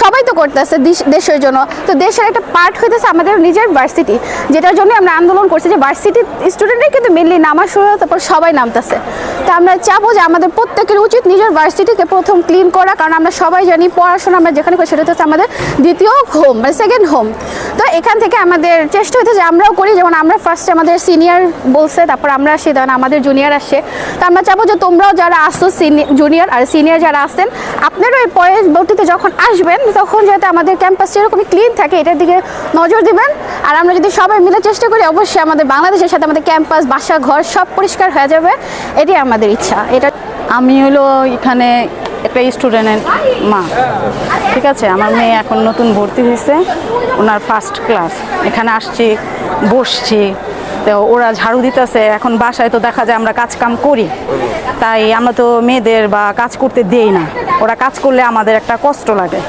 সবাই তো করতেছে দেশের জন্য। তো দেশের একটা পার্ট হইতেছে আমাদের নিজের ভার্সিটি যেটার জন্য আমরা আন্দোলন করছি যে ভার্সিটি স্টুডেন্টরাই কিন্তু মেনলি নামা শুরু হয়, তারপর সবাই নামতেছে। তো আমরা চাবো যে আমাদের প্রত্যেকের উচিত নিজের ভার্সিটিকে প্রথম ক্লিন করা কারণ আমরা সবাই জানি পড়াশোনা আমরা যেখানে করি সেটা হচ্ছে আমাদের দ্বিতীয় হোম মানে সেকেন্ড হোম তো এখান থেকে আমাদের চেষ্টা হচ্ছে যে আমরাও করি, যেমন আমরা ফার্স্টে আমাদের সিনিয়র বলছে, তারপর আমরা আসি তখন আমাদের জুনিয়র আসে। তো আমরা চাবো যে তোমরাও যারা আসছো জুনিয়র আর সিনিয়র যারা আসছেন আপনারাও এর পরবর্তীতে যখন আসবেন, তখন যাতে আমাদের ক্যাম্পাসটা এরকমই ক্লিন থাকে, এটার দিকে নজর দিবেন। আর আমরা যদি সবাই মিলে চেষ্টা করি, অবশ্যই আমাদের বাংলাদেশের সাথে আমাদের ক্যাম্পাস বাসা, ঘর সব পরিষ্কার হয়ে যাবে। এটাই আমাদের ইচ্ছা। এটা আমি হলো এখানে একটা স্টুডেন্টের মা। ঠিক আছে? আমার মেয়ে এখন নতুন ভর্তি হয়েছে। ওনার ফার্স্ট ক্লাস এখানে আসছি, বসছি। তো ওরা ঝাড়ু দিতেছে। এখন বাসায় তো দেখা যায় আমরা কাজ কাম করি। তাই আমরা তো মেয়েদের বা কাজ করতে দেই না। ওরা কাজ করলে আমাদের একটা কষ্ট লাগে।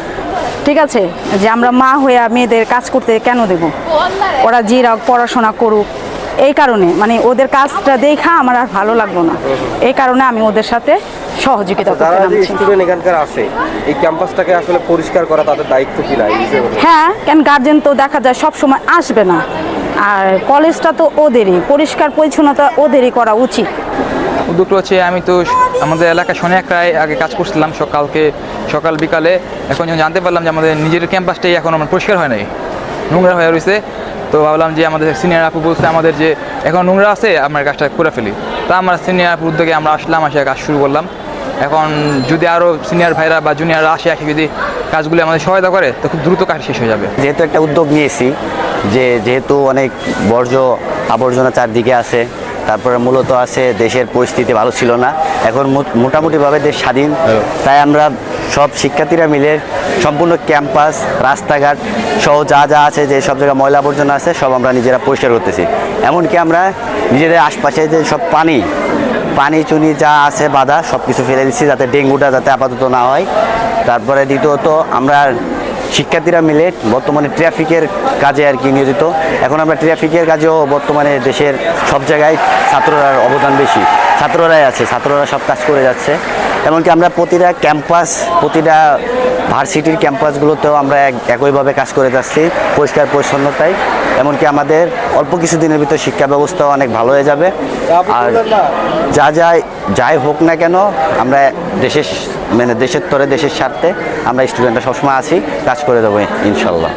ঠিক আছে? যে আমরা মা হয়ে মেয়েদের কাজ করতে কেন দেব? ওরা জিরা পড়াশোনা করুক এই কারণে মানে ওদের কাজটা দেখা আমার আর ভালো লাগল না। এই কারণে আমি ওদের সাথে সহযোগিতা করতে নামছি। স্টুডেন্ট এখানকার আছে এই ক্যাম্পাসটাকে আসলে পরিষ্কার করা তাদের দায়িত্ব কি না হ্যাঁ কেন গার্জেন তো দেখা যায় সব সময় আসবে না। আর কলেজটা তো ওদেরই পরিষ্কার পরিচ্ছন্নতা ওদেরই করা উচিত। উদ্যোগটা হচ্ছে আমি তো আমাদের এলাকায় শনি একরায় আগে কাজ করছিলাম সকালকে সকাল বিকালে। এখন যখন জানতে পারলাম যে আমাদের নিজের ক্যাম্পাসটাই এখন আমার পরিষ্কার হয় নাই নোংরা হয়ে রয়েছে। তো ভাবলাম যে আমাদের সিনিয়র আপু বলছে আমাদের যে এখন নোংরা আছে আমরা কাজটা করে ফেলি। তা আমরা সিনিয়র আপুর উদ্যোগে আমরা আসলাম আসে কাজ শুরু করলাম। এখন যদি আরও সিনিয়র ভাইরা বা জুনিয়ররা আসে একই যদি কাজগুলি আমাদের সহায়তা করে তো খুব দ্রুত কাজ শেষ হয়ে যাবে। যেহেতু একটা উদ্যোগ নিয়েছি যে যেহেতু অনেক বর্জ্য আবর্জনা চারদিকে আছে তারপরে মূলত আছে দেশের পরিস্থিতি ভালো ছিল না। এখন মোটামুটিভাবে দেশ স্বাধীন। তাই আমরা সব শিক্ষার্থীরা মিলে সম্পূর্ণ ক্যাম্পাস, রাস্তাঘাট সহ যা যা আছে, যে সব জায়গায় ময়লা আবর্জনা আছে, সব আমরা নিজেরা পরিষ্কার করতেছি। এমনকি আমরা নিজেদের আশপাশে যে সব পানি পানি, চুনি যা আছে, বাধা সব কিছু ফেলে দিচ্ছি যাতে ডেঙ্গুটা যাতে আপাতত না হয়। তারপরে দ্বিতীয়ত, আমরা শিক্ষার্থীরা মিলে বর্তমানে ট্রাফিকের কাজে আর কি নিয়োজিত। এখন আমরা ট্রাফিকের কাজেও বর্তমানে দেশের সব জায়গায় ছাত্ররার অবদান বেশি। ছাত্ররাই আছে, ছাত্ররা সব কাজ করে যাচ্ছে। এমনকি আমরা প্রতিটা ক্যাম্পাস, প্রতিটা ভার্সিটির ক্যাম্পাসগুলোতেও আমরা এক, একইভাবে কাজ করে যাচ্ছি, পরিষ্কার পরিচ্ছন্নতায় এমনকি আমাদের অল্প কিছু দিনের ভিতর শিক্ষা ব্যবস্থাও অনেক ভালো হয়ে যাবে। আর যা যাই যাই হোক না কেন, আমরা দেশের মানে দেশের তরে, দেশের স্বার্থে আমরা স্টুডেন্টরা সবসময় আছি, কাজ করে দেবো ইনশাল্লাহ।